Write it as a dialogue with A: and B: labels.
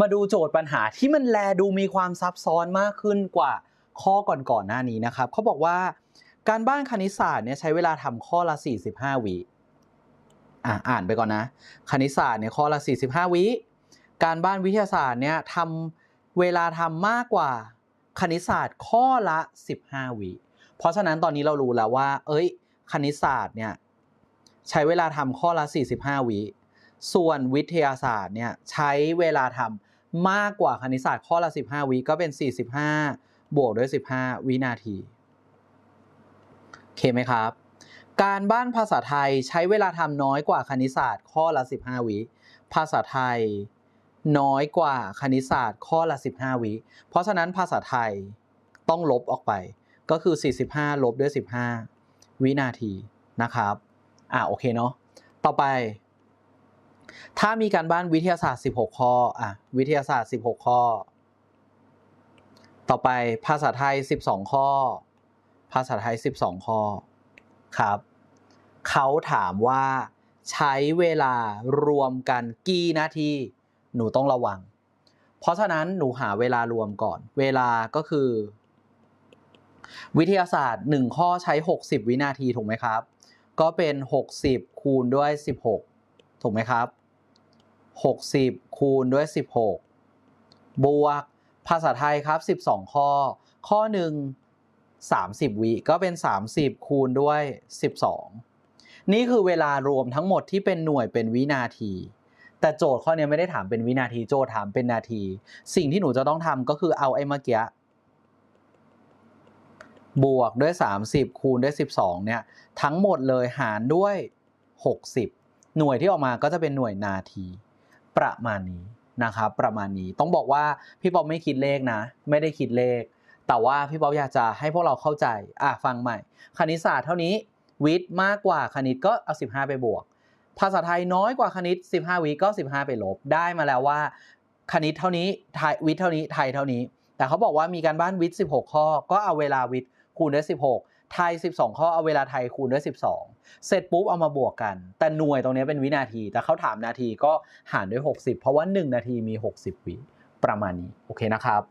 A: มาดูโจทย์ปัญหาที่มันแลดูมีความซับซ้อนมากขึ้นกว่าข้อก่อนๆหน้านี้นะครับเขาบอกว่าการบ้านคณิตศาสตร์เนี่ยใช้เวลาทำข้อละ 45 วิอะอ่านไปก่อนนะ คณิตศาสตร์เนี่ยข้อละ 45 วิการบ้านวิทยาศาสตร์เนี่ยทำเวลาทำมากกว่าคณิตศาสตร์ข้อละ 15 วิเพราะฉะนั้นตอนนี้เรารู้แล้วว่า เอ้ย คณิตศาสตร์เนี่ยใช้เวลาทำข้อละ 45 วิส่วนวิทยาศาสตร์เนี่ยใช้เวลาทำ มากกว่าคณิตศาสตร์ข้อละ 15 วิก็เป็น 45 บวกด้วย 15 วินาทีโอเคไหมครับ การบ้านภาษาไทยใช้เวลาทำน้อยกว่าคณิตศาสตร์ข้อละ 15 วิ ภาษาไทยน้อยกว่าคณิตศาสตร์ข้อละ 15 วิ เพราะฉะนั้นภาษาไทยต้องลบออกไป ก็คือ 45 ลบด้วย 15 วินาทีนะครับ อ่าโอเคเนาะ ต่อไป ถ้ามีการบ้านวิทยาศาสตร์ 16 ข้ออะวิทยาศาสตร์ 16 ข้อ ต่อไปภาษาไทย 12 ข้อ ภาษาไทย 12 ข้อครับเขาถามว่าใช้เวลารวมกันกี่นาทีหนูต้องระวัง เพราะฉะนั้นหนูหาเวลารวมก่อน เวลาก็คือ วิทยาศาสตร์ 1 ข้อใช้ 60 วินาทีถูกไหมครับ ก็เป็น 60 คูณด้วย 16 ถูกไหมครับ 60 คูณด้วย 16 บวก ภาษาไทยครับ 12 ข้อ ข้อหนึ่ง30 วิก็เป็น 30 คูณด้วย 12 นี่คือเวลารวมทั้งหมดที่เป็นหน่วยเป็นวินาที แต่โจทย์ข้อนี้ไม่ได้ถามเป็นวินาทีโจทย์ถามเป็นนาที สิ่งที่หนูจะต้องทำก็คือเอาไอ้เมื่อกี้บวกด้วย 30 คูณด้วย 12 เนี่ย ทั้งหมดเลยหารด้วย 60 หน่วยที่ออกมาก็จะเป็นหน่วยนาที ประมาณนี้นะครับประมาณนี้ต้องบอกว่าพี่ป๊อปไม่คิดเลขนะ ไม่ได้คิดเลข แต่ว่าพี่ป๊อปอยากจะให้พวกเราเข้าใจอะฟังใหม่ คณิตศาสตร์เท่านี้วิทย์มากกว่าคณิตก็เอา 15 ไปบวก ภาษาไทยน้อยกว่าคณิต 15 วิก็ 15 ไปลบ ได้มาแล้วว่า คณิตเท่านี้ไทยวิทย์เท่านี้ไทยเท่านี้ แต่เขาบอกว่ามีการบ้านวิทย์ 16 ข้อ ก็เอาเวลาวิทย์คูณด้วย16 ไทย 12 ข้อเอาเวลาไทยคูณด้วย 12 เสร็จปุ๊บเอามาบวกกัน แต่หน่วยตรงนี้เป็นวินาที แต่เขาถามนาทีก็หารด้วย 60 เพราะว่า 1 นาทีมี 60 วิประมาณนี้ โอเคนะครับ